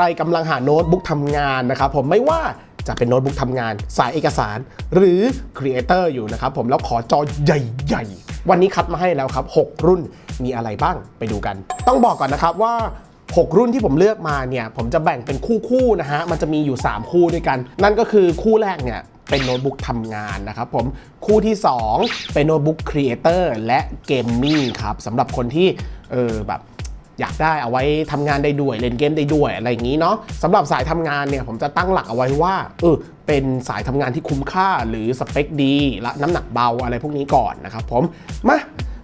รกำลังหาโน้ตบุ๊กทำงานนะครับผมไม่ว่าจะเป็นโน้ตบุ๊กทำงาน สายเอกสาร หรือครีเอเตอร์อยู่นะครับผมแล้วขอจอใหญ่ๆ วันนี้คัดมาให้แล้วครับ 6 รุ่นมีอะไรบ้างไปดูกัน ต้องบอกก่อนนะครับว่า 6 รุ่นที่ผมเลือกมาเนี่ย ผมจะแบ่งเป็นคู่ๆนะฮะ มันจะมีอยู่ 3 คู่ด้วยกัน นั่นก็คือคู่แรกเนี่ยเป็นโน้ตบุ๊กทำงานนะครับผมคู่ที่ 2 เป็นโน้ตบุ๊กครีเอเตอร์และเกมมิ่งครับสำหรับคนที่เออแบบ อยากได้เอาไว้ทำงานได้ด้วยเล่นเกมได้ด้วยอะไรอย่างนี้เนาะสำหรับสายทำงานเนี่ยผมจะตั้งหลักเอาไว้ว่าเออเป็นสายทำงานที่คุ้มค่าหรือสเปคดีและน้ำหนักเบาอะไรพวกนี้ก่อนนะครับผมมา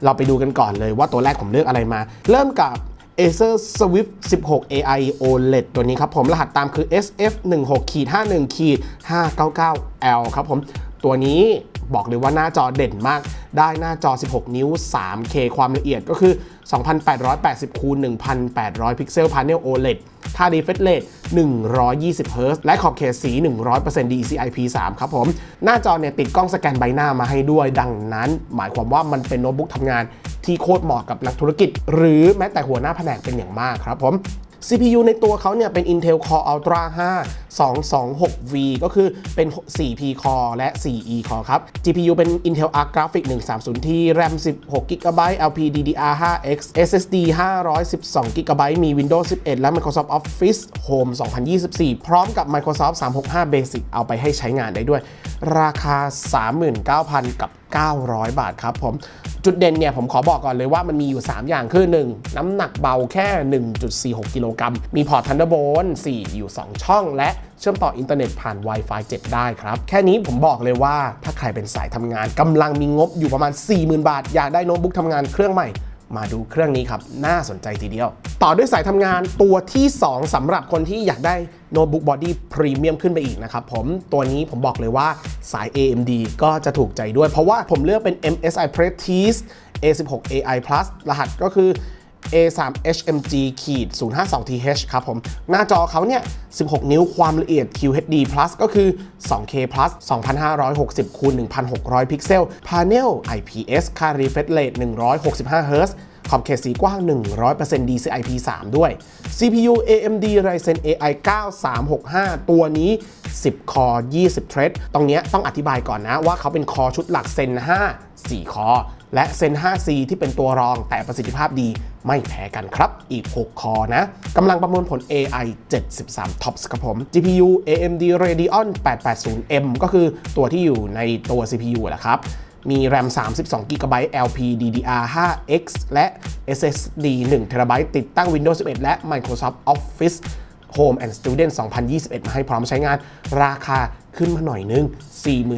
เราไปดูกันก่อนเลยว่าตัวแรกผมเลือกอะไรมา เริ่มกับ Acer Swift 16 AI OLED ตัวนี้ครับผมรหัสตามคือ SF 1 6 51 599L ครับผม ตัวนี้บอกเลยว่าหน้าจอเด่นมาก ได้หน้าจอ 16 นิ้ว 3K ความละเอียดก็คือ 2880คูณ1800 พิกเซล Panel OLED ท่า refresh rate 120 Hz และขอบเขตสี 100% DCI-P3 ครับผม หน้าจอเนี่ยติดกล้องสแกนใบหน้ามาให้ด้วย ดังนั้น หมายความว่ามันเป็นโน้ตบุ๊กทำงานที่โคตรเหมาะกับนักธุรกิจ หรือแม้แต่หัวหน้าแผนกเป็นอย่างมากครับผม CPU ในตัวเขาเนี่ยเป็น Intel Core Ultra 5 226V ก็คือเป็น 4P Core และ 4E Core ครับ GPU เป็น Intel Arc Graphics 130T RAM 16GB LPDDR5X SSD 512GB มี Windows 11 และ Microsoft Office Home 2024 พร้อมกับ Microsoft 365 Basic เอาไปให้ใช้งานได้ด้วย ราคา 39,000 กับ 900 บาทครับผม จุดเด่นเนี่ยผมขอบอกก่อนเลยว่ามันมีอยู่ 3 อย่างคือ 1. น้ำหนักเบาแค่ 1.46 กิโลกรัม มีพอร์ต Thunderbolt 4 อยู่ 2 ช่องและเชื่อมต่ออินเทอร์เน็ตผ่าน Wi-Fi 7 ได้ครับ แค่นี้ผมบอกเลยว่าถ้าใครเป็นสายทำงานกำลังมีงบอยู่ประมาณ 40,000 บาท อยากได้โน้ตบุ๊กทำงานเครื่องใหม่มาดูเครื่องนี้ครับ น่าสนใจทีเดียว ต่อด้วยสายทำงานตัวที่ 2สำหรับคนที่อยากได้โน้ตบุ๊กบอดี้พรีเมียมขึ้นไปอีกนะครับผมตัวนี้ผมบอกเลยว่าสาย AMD ก็จะถูกใจด้วย เพราะว่าผมเลือกเป็น MSI Prestige A16 AI Plus รหัสก็คือ A3HMG ขีด 052TH ครับผม หน้าจอเขาเนี่ย 16 นิ้วความละเอียด QHD Plus ก็คือ 2K Plus 2560 คูณ1600 พิกเซล Panel IPS ค่า refresh rate 165 Hz ขอบเขตสีกว้าง 100% DCI-P3 ด้วย CPU AMD Ryzen AI 9365 ตัวนี้ 10 คอ 20 เทรด ตรงนี้ต้องอธิบายก่อนนะว่าเขาเป็นคอชุดหลัก Zen 5 4 คอ และ Zen 5C ที่เป็นตัวรองแต่ประสิทธิภาพดีไม่แพ้กันครับ อีก 6 คอนะกำลังประมวลผล AI 73 TOPS ครับผม GPU AMD Radeon 880M ก็คือตัวที่อยู่ในตัว CPU แหละครับมี RAM 32GB LPDDR5X และ SSD 1TB ติดตั้ง Windows 11 และ Microsoft Office Home and Student 2021 มาให้พร้อมใช้งานราคา ขึ้นมาหน่อยนึง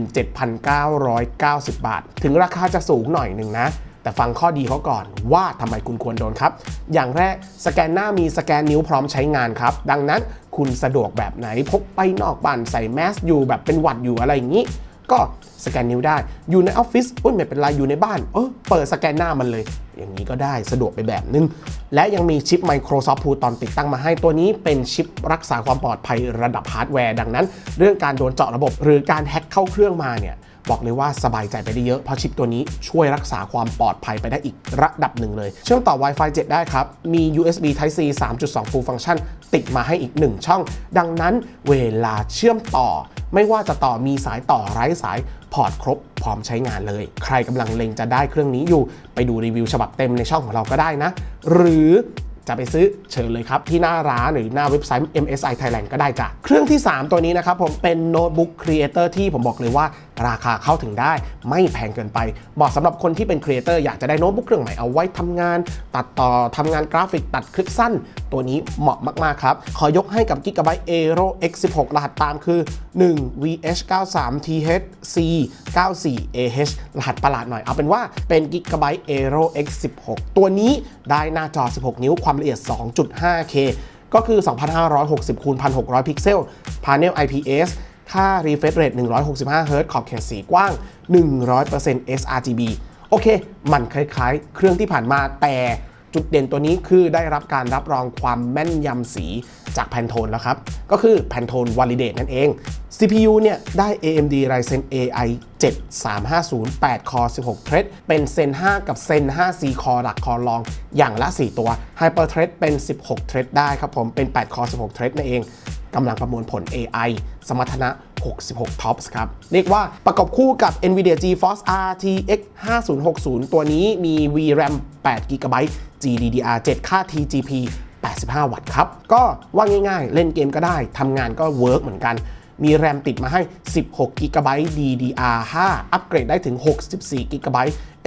47,990 บาท ถึงราคาจะสูงหน่อยหนึ่งนะ แต่ฟังข้อดีเขาก่อนว่าทำไมคุณควรโดนครับ อย่างแรกสแกนหน้ามีสแกนนิ้วพร้อมใช้งานครับ ดังนั้นคุณสะดวกแบบไหนพกไปนอกบ้านใส่แมสอยู่แบบเป็นหวัดอยู่อะไรอย่างนี้ ก็สแกนนิ้วได้ อยู่ในออฟฟิศอุ้ยไม่เป็นไรอยู่ในบ้าน เออเปิดสแกนหน้ามันเลย อย่างนี้ก็ได้สะดวกไปแบบนึง และยังมีชิป Microsoft Pluton ติดตั้งมาให้ตัวนี้เป็นชิปรักษาความปลอดภัยระดับฮาร์ดแวร์ ดังนั้น เรื่องการโดนเจาะระบบ หรือการแฮ็กเข้าเครื่องมาเนี่ย บอกเลยว่าสบายใจไปได้เยอะ เพราะชิปตัวนี้ช่วยรักษาความปลอดภัยไปได้อีกระดับหนึ่งเลย เชื่อมต่อ Wi-Fi 7 ได้ครับ มี USB Type C 3.2 Full Function ติดมาให้อีก 1 ช่อง ดังนั้นเวลาเชื่อมต่อ ไม่ว่าจะต่อมีสายต่อไร้สายพอร์ตครบพร้อมใช้งานเลย ใครกำลังเล็งจะได้เครื่องนี้อยู่ ไปดูรีวิวฉบับเต็มในช่องของเราก็ได้นะ หรือจะไปซื้อเชิญเลยครับ ที่หน้าร้านหรือหน้าเว็บไซต์ MSI Thailand ก็ได้จ้ะ เครื่องที่ 3 ตัวนี้นะครับผมเป็นโน้ตบุ๊กครีเอเตอร์ที่ผมบอกเลยว่า ราคาเข้าถึงได้ไม่แพงเกินไปเหมาะสำหรับคนที่เป็นครีเอเตอร์อยากจะได้โน้ตบุ๊กเครื่องใหม่เอาไว้ทำงาน ตัดต่อทำงานกราฟิกตัดคลิปสั้น ตัวนี้เหมาะมาก ๆ ครับ ขอยกให้กับ Gigabyte Aero X16 รหัสตามคือ 1 VH93THC 94AH รหัสประหลาดหน่อย เอาเป็นว่าเป็น Gigabyte Aero X16 ตัวนี้ได้หน้าจอ 16 นิ้วความละเอียด 2.5K ก็คือ 2,560คูณ1,600 พิกเซล Panel IPS ค่า refresh rate 165 Hz ขอบเขตสีกว้าง 100% sRGB โอเค มันคล้ายๆ เครื่องที่ผ่านมาแต่ จุดเด่นตัวนี้คือได้รับการรับรองความแม่นยำสีจากแพนโทนแล้วครับ ก็คือแพนโทน Validate นั่นเอง CPU เนี่ยได้ AMD Ryzen AI 7350 8 Core 16 Thread เป็น Zen 5 กับ Zen 5 4 Core หลัก Core รอง อย่างละ 4 ตัว Hyper Thread เป็น 16 Thread ได้ครับผม เป็น 8 Core 16 Thread นั่นเองกำลังประมวลผล AI สมรรถนะ 66 TOPS ครับ เรียกว่าประกอบคู่กับ NVIDIA GeForce RTX 5060 ตัวนี้มี VRAM 8 GB GDDR7 ค่า TGP 85 วัตต์ครับ ก็ว่าง่ายๆ เล่นเกมก็ได้ ทำงานก็เวิร์กเหมือนกัน มีแรมติดมาให้ 16 g b DDR5 อัปเกรดได้ถึง 64 g b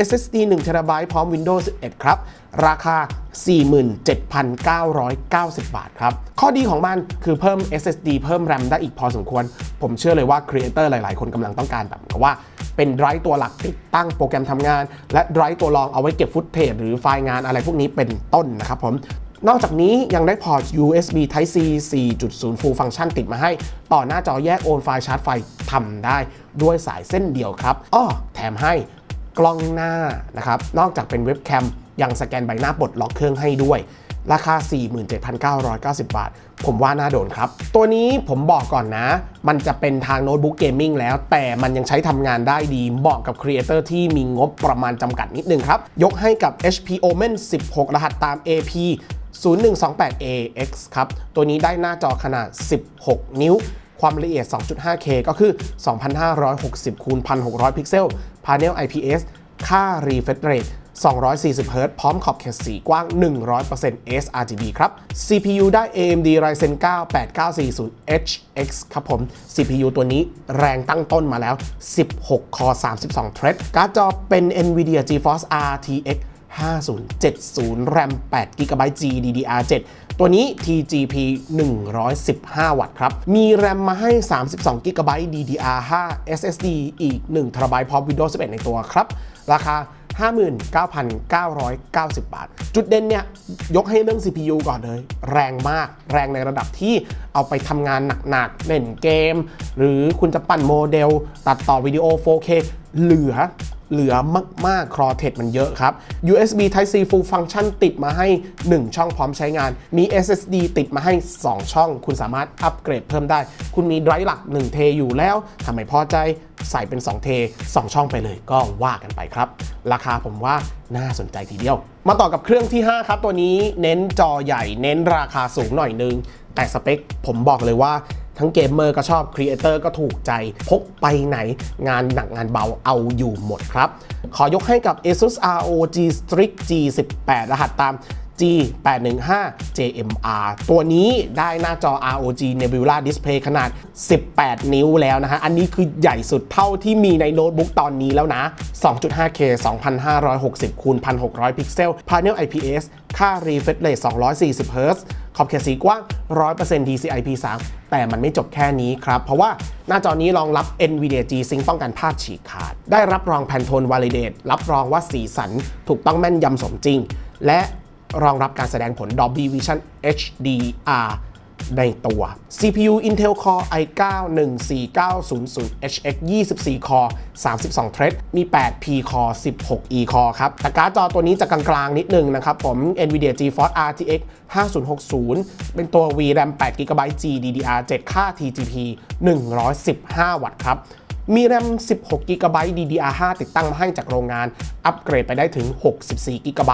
SSD 1 TB พร้อม Windows 11 ครับ ราคา 47,990 บาทครับ ข้อดีของมันคือเพิ่ม SSD เพิ่ม RAM ได้อีกพอสมควร ผมเชื่อเลยว่าครีเอเตอร์หลาย ๆ คนกำลังต้องการแบบว่า เป็นไดรฟ์ตัวหลักติดตั้งโปรแกรมทำงาน และไดรฟ์ตัวรองเอาไว้เก็บฟุตเทจหรือไฟล์งานอะไรพวกนี้เป็นต้นนะครับผม นอกจากนี้ยังได้พอร์ต USB Type C 4.0 Full Function ติดมาให้ ต่อหน้าจอแยกโอนไฟล์ชาร์จไฟทำได้ด้วยสายเส้นเดียวครับอ้อแถมให้กล้องหน้านะครับ นอกจากเป็นเว็บแคมยังสแกนใบหน้าปลดล็อกเครื่องให้ด้วย ราคา 47,990 บาท ผมว่าน่าโดนครับ ตัวนี้ผมบอกก่อนนะ มันจะเป็นทางโน้ตบุ๊กเกมมิ่งแล้ว แต่มันยังใช้ทำงานได้ดีเหมาะกับครีเอเตอร์ที่มีงบประมาณจำกัดนิดนึงครับ ยกให้กับ HP Omen 16 รหัสตาม AP 0128AX ครับ ตัวนี้ได้หน้าจอขนาด 16 นิ้ว ความละเอียด 2.5K ก็คือ 2560คูณ1600 พิกเซล Panel IPS ค่า refresh rate 240 Hz พร้อมขอบเขตสีกว้าง 100% sRGB ครับ CPU ได้ AMD Ryzen 9 8940HX ครับผม CPU ตัวนี้แรงตั้งต้นมาแล้ว 16 Core 32 Thread การ์ดจอเป็น NVIDIA GeForce RTX 5070 RAM 8 GB GDDR7 ตัวนี้ TGP 115 วัตต์ครับ มี RAM มาให้ 32 GB DDR5 SSD อีก 1 TB พร้อม Windows 11 ในตัวครับ ราคา 59,990 บาท จุดเด่นเนี่ย ยกให้เรื่อง CPU ก่อนเลย แรงมาก แรงในระดับที่เอาไปทำงานหนักๆเล่นเกม หรือคุณจะปั่นโมเดล ตัดต่อวิดีโอ 4K เหลือ เหลือมากๆครอเท d มันเยอะครับ USB Type C Full Function ติดมาให้ 1 ช่องพร้อมใช้งาน มี SSD ติดมาให้ 2 ช่อง คุณสามารถอัปเกรดเพิ่มได้ คุณมีไดรฟ์หลัก 1 เทอยู่แล้วทำไมพอใจใส่เป็น 2 เท 2 ช่องไปเลยก็ว่ากันไปครับ ราคาผมว่าน่าสนใจทีเดียว มาต่อกับเครื่องที่ 5 ครับ ตัวนี้เน้นจอใหญ่ เน้นราคาสูงหน่อยนึง แต่สเปคผมบอกเลยว่า ทั้งเกมเมอร์ก็ชอบครีเอเตอร์ก็ถูกใจ พกไปไหนงานหนักงานเบาเอาอยู่หมดครับ ขอยกให้กับ ASUS ROG Strix G18 รหัสตาม G815 JMR ตัวนี้ได้หน้าจอ ROG Nebula Display ขนาด 18 นิ้วแล้วนะฮะ อันนี้คือใหญ่สุดเท่าที่มีในโน้ตบุ๊กตอนนี้แล้วนะ 2.5K 2560คูณ1600 พิกเซล Panel IPS ค่า refresh rate 240 Hz ขอบเขตสีกว้าง 100% DCI-P3 แต่มันไม่จบแค่นี้ครับ เพราะว่าหน้าจอนี้รองรับ NVIDIA G-Sync ป้องกันภาพฉีกขาด ได้รับรอง Pantone Validate รับรองว่าสีสันถูกต้องแม่นยำสมจริง และ รองรับการแสดงผล Dolby Vision HDR ในตัว CPU Intel Core i9 14900HX 24 Core 32 Thread มี 8 P Core 16 E Core ครับ แต่การ์ดจอตัวนี้จะกลางๆ นิดนึงนะครับ ผม NVIDIA GeForce RTX 5060 เป็นตัว VRAM 8 GB GDDR7 ค่า TGP 115 วัตต์ครับมีแรม 16 g b DDR5 ติดตั้งมาให้จากโรงงาน อัปเกรดไปได้ถึง 64 g b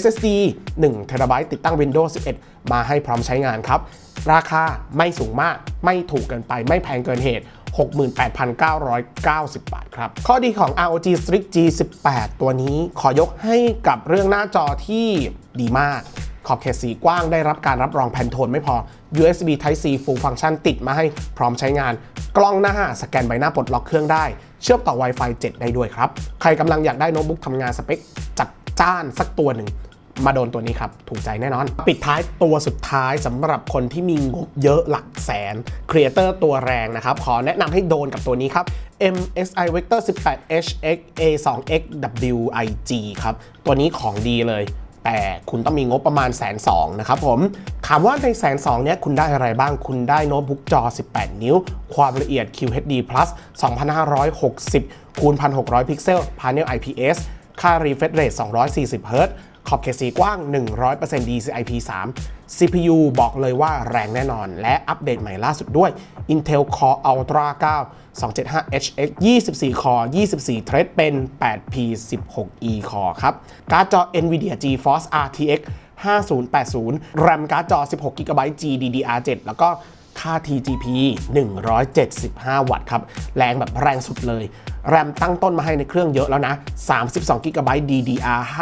SSD 1 t b ติดตั้ง Windows 11 มาให้พร้อมใช้งานครับ ราคาไม่สูงมาก ไม่ถูกเกินไป ไม่แพงเกินเหตุ 68,990 บาทครับ ข้อดีของ ROG Strix G18 ตัวนี้ขอยกให้กับเรื่องหน้าจอที่ดีมากขอบเขตสีกว้างได้รับการรับรองแพนโทนไม่พอ USB Type C Full Function ติดมาให้พร้อมใช้งาน กล้องหน้า สแกนใบหน้าปลดล็อกเครื่องได้ เชื่อมต่อ Wi-Fi 7 ได้ด้วยครับ ใครกำลังอยากได้โน้ตบุ๊กทำงานสเปคจัด จ้านสักตัวหนึ่งมาโดนตัวนี้ครับ ถูกใจแน่นอน ปิดท้ายตัวสุดท้ายสำหรับคนที่มีงบเยอะหลักแสนครีเอเตอร์ตัวแรงนะครับ ขอแนะนำให้โดนกับตัวนี้ครับ MSI Vector 18 HX A2X WIG ครับ ตัวนี้ของดีเลย แต่คุณต้องมีงบประมาณแสนสองนะครับผมถามว่าในแสนสองเนี้ยคุณได้อะไรบ้างคุณได้โน้ตบุ๊กจอ 18 นิ้ว ความละเอียด QHD plus 2560 คูณ 1600 พิกเซล Panel IPS ค่า refresh rate 240 Hz ขอบเขตสีกว้าง 100% DCI-P 3 CPU บอกเลยว่าแรงแน่นอน และอัปเดตใหม่ล่าสุดด้วย Intel Core Ultra 9 275HX 24 Core 24 Thread เป็น 8P 16E Core ครับ การ์ดจอ NVIDIA GeForce RTX 5080 RAM การ์ดจอ 16GB GDDR7 แล้วก็ ค่า TGP 175 วัตต์ครับ แรงแบบแรงสุดเลย แรมตั้งต้นมาให้ในเครื่องเยอะแล้วนะ32 GB DDR5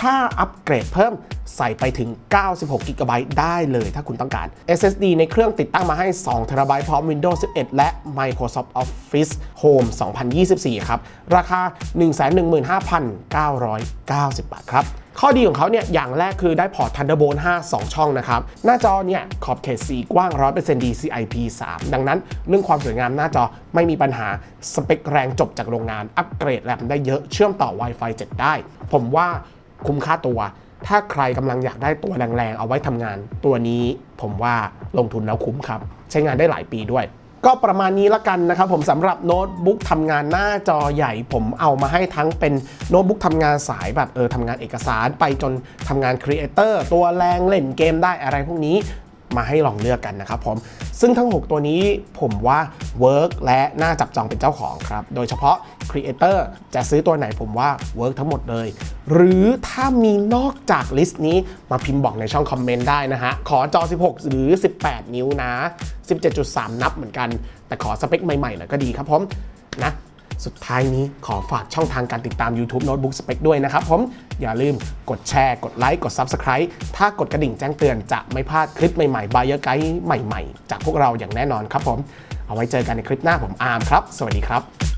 ถ้าอัปเกรดเพิ่มใส่ไปถึง 96 GB ได้เลยถ้าคุณต้องการ SSD ในเครื่องติดตั้งมาให้ 2 TB พร้อม Windows 11 และ Microsoft Office Home 2024 ครับ ราคา 115,990 บาทครับ ข้อดีของเขาเนี่ยอย่างแรกคือได้พอร์ต Thunderbolt 5 2 ช่องนะครับ หน้าจอเนี่ยขอบเขตสีกว้าง 100% DCI-P 3 ดังนั้นเรื่องความสวยงามหน้าจอไม่มีปัญหาสเปคแรงจบจากโรงงาน อัปเกรดแรมได้เยอะเชื่อมต่อ Wi-Fi 7 ได้ ผมว่า คุ้มค่าตัว ถ้าใครกำลังอยากได้ตัวแรงๆ เอาไว้ทำงาน ตัวนี้ผมว่าลงทุนแล้วคุ้มครับ ใช้งานได้หลายปีด้วย ก็ประมาณนี้ละกันนะครับ ผมสำหรับโน้ตบุ๊กทำงานหน้าจอใหญ่ ผมเอามาให้ทั้งเป็นโน้ตบุ๊กทำงานสายแบบเออทำงานเอกสารไปจนทำงานครีเอเตอร์ตัวแรงเล่นเกมได้อะไรพวกนี้ มาให้ลองเลือกกันนะครับผมซึ่งทั้ง 6 ตัวนี้ผมว่าเวิร์กและน่าจับจองเป็นเจ้าของครับ โดยเฉพาะ Creator จะซื้อตัวไหนผมว่าเวิร์กทั้งหมดเลย หรือถ้ามีนอกจากลิสต์นี้มาพิมพ์บอกในช่องคอมเมนต์ได้นะฮะ ขอจอ 16 หรือ 18 นิ้วนะ 17.3 นับเหมือนกัน แต่ขอสเปคใหม่ๆหน่อยก็ดีครับผมนะ สุดท้ายนี้ขอฝากช่องทางการติดตาม YouTube Notebook Spec ด้วยนะครับผมอย่าลืมกดแชร์ กดไลค์ กด Subscribe ถ้ากดกระดิ่งแจ้งเตือนจะไม่พลาดคลิปใหม่ๆบายไกด์ใหม่ ๆ จากพวกเราอย่างแน่นอนครับผม เอาไว้เจอกันในคลิปหน้าผมอาร์มครับ สวัสดีครับ